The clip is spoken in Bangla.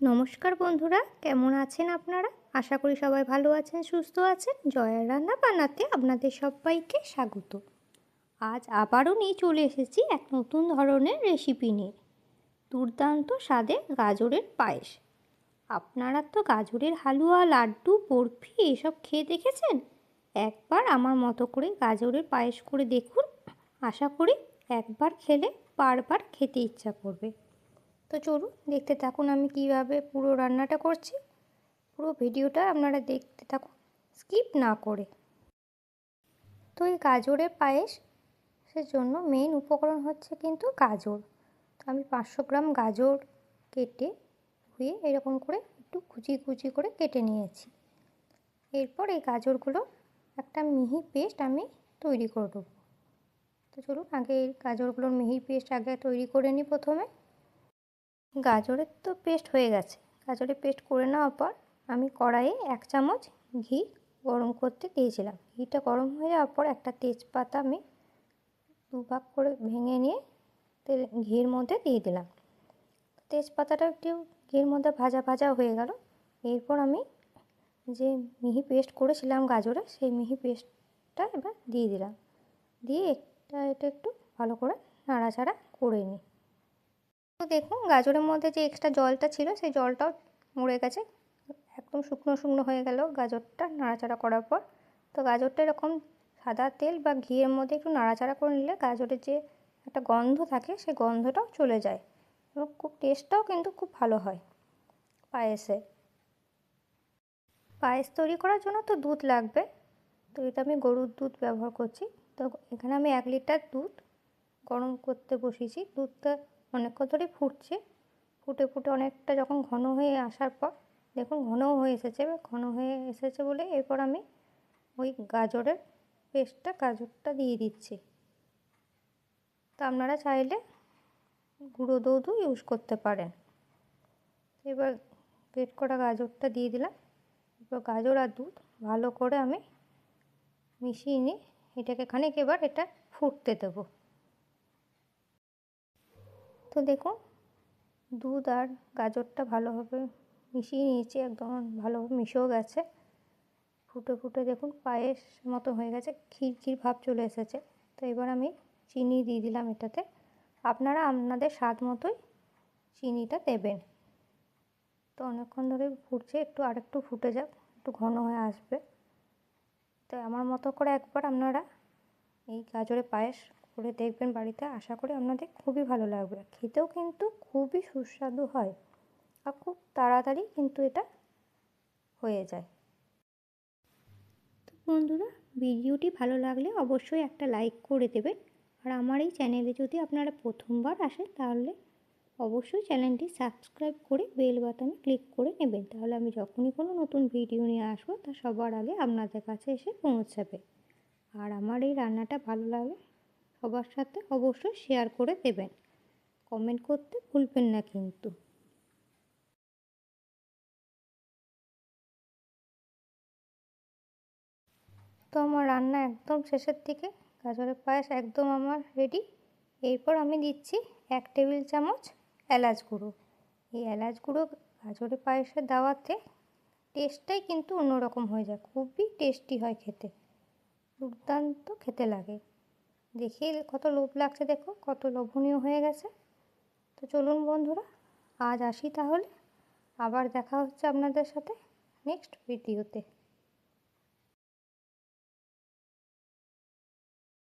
নমস্কার বন্ধুরা, কেমন আছেন আপনারা? আশা করি সবাই ভালো আছেন, সুস্থ আছেন। জয়ার রান্না বানাতে আপনাদের সবাইকে স্বাগত। আজ আবারও নিয়ে চলে এসেছি এক নতুন ধরনের রেসিপি নিয়ে। দুর্দান্ত স্বাদে গাজরের পায়েস। আপনারা তো গাজরের হালুয়া, লাড্ডু, বরফি এসব খেয়ে দেখেছেন? একবার আমার মতো করে গাজরের পায়েস করে দেখুন। আশা করি একবার খেলে বারবার খেতে ইচ্ছা করবে। তো চলুন দেখতে থাকুন আমি কীভাবে পুরো রান্নাটা করছি। পুরো ভিডিওটা আপনারা দেখতে থাকুন, স্কিপ না করে। তো এই গাজরের পায়েস জন্য মেন উপকরণ হচ্ছে কিন্তু গাজর। তো আমি পাঁচশো গ্রাম গাজর কেটে ধুয়ে এরকম করে একটু কুচি কুচি করে কেটে নিয়েছি। এরপর এই গাজরগুলো একটা মিহি পেস্ট আমি তৈরি করে দেবো। তো চলুন আগে এই গাজরগুলোর মিহি পেস্ট আগে তৈরি করে নিই প্রথমে। গাজরের তো পেস্ট হয়ে গেছে। গাজরের পেস্ট করে নেওয়ার পর আমি কড়াইয়ে এক চামচ ঘি গরম করতে দিয়েছিলাম। ঘিটা গরম হয়ে যাওয়ার পর একটা তেজপাতা আমি দু ভাগ করে ভেঙে নিয়ে তেল, ঘির মধ্যে দিয়ে দিলাম। তেজপাতাটা একটু ঘির মধ্যে ভাজা ভাজা হয়ে গেল। এরপর আমি যে মিহি পেস্ট করেছিলাম গাজরে, সেই মিহি পেস্টটা এবার দিয়ে দিলাম। দিয়ে এটা এটা একটু ভালো করে নাড়াচাড়া করে নিই। তো দেখুন, গাজরের মধ্যে যে এক্সট্রা জলটা ছিল, সেই জলটাও মরে গেছে। একদম শুকনো শুকনো হয়ে গেল গাজরটা নাড়াচাড়া করার পর। তো গাজরটা এরকম সাদা তেল বা ঘিয়ের মধ্যে একটু নাড়াচাড়া করে নিলে গাজরের যে একটা গন্ধ থাকে, সেই গন্ধটাও চলে যায় এবং খুব টেস্টটাও কিন্তু খুব ভালো হয় পায়েসে। পায়েস তৈরি করার জন্য তো দুধ লাগবে। তো এটা আমি গরুর দুধ ব্যবহার করছি। তো এখানে আমি এক লিটার দুধ গরম করতে বসিয়েছি। দুধটা অনেকক্ষণ ধরেই ফুটছে, ফুটে ফুটে অনেকটা যখন ঘন হয়ে আসার পর, দেখুন ঘনও হয়ে এসেছে ঘন হয়ে এসেছে বলে এরপর আমি ওই গাজরের পেস্টটা, গাজরটা দিয়ে দিচ্ছি। তো আপনারা চাইলে গুঁড়ো দুধও ইউজ করতে পারেন। এবার পেট করা গাজরটা দিয়ে দিলাম। এবার গাজর আর দুধ ভালো করে আমি মিশিয়ে নিই এটাকে খানিক এবার এটা ফুটতে দেবো। তো দেখুন, দুধ আর গাজরটা ভালোভাবে মিশিয়ে নিয়েছি, একদম ভালোভাবে মিশেও গেছে। ফুটে ফুটে দেখুন পায়েস মতো হয়ে গেছে, ক্ষীর ভাব চলে এসেছে। তো এবার আমি চিনি দিয়ে দিলাম এটাতে। আপনারা আপনাদের স্বাদ মতোই চিনিটা দেবেন। তো অনেকক্ষণ ধরে ফুটছে, একটু আরেকটু ফুটে যাক, একটু ঘন হয়ে আসবে। তো আমার মতো করে একবার আপনারা এই গাজরের পায়েস করে দেখবেন বাড়িতে, আশা করি আপনাদের খুবই ভালো লাগবে। খেতেও কিন্তু খুবই সুস্বাদু হয় আর খুব তাড়াতাড়ি কিন্তু এটা হয়ে যায়। তো বন্ধুরা, ভিডিওটি ভালো লাগলে অবশ্যই একটা লাইক করে দেবেন। আর আমার এই চ্যানেলে যদি আপনারা প্রথমবার আসেন, তাহলে অবশ্যই চ্যানেলটি সাবস্ক্রাইব করে বেল বাটনে ক্লিক করে নেবেন। তাহলে আমি যখনই কোনো নতুন ভিডিও নিয়ে আসব, তা সবার আগে আপনাদের কাছে এসে পৌঁছাবে। আর আমার এই রান্নাটা ভালো লাগলে সবার সাথে অবশ্যই শেয়ার করে দেবেন। কমেন্ট করতে ভুলবেন না কিন্তু। তো আমার রান্না একদম শেষের দিকে, গাজরের পায়েস একদম আমার রেডি এরপর আমি দিচ্ছি এক টেবিল চামচ এলাচ গুঁড়ো। এই এলাচ গুঁড়ো গাজরের পায়েসে দেওয়াতে টেস্টটাই কিন্তু অন্যরকম হয়ে যায়, খুবই টেস্টি হয় খেতে। দুর্দান্ত খেতে লাগে। দেখে কত লোভ লাগছে, দেখো, কত লোভনীয় হয়ে গেছে। তো চলুন বন্ধুরা, আজ আসি তাহলে। আবার দেখা হচ্ছে আপনাদের সাথে নেক্সট ভিডিওতে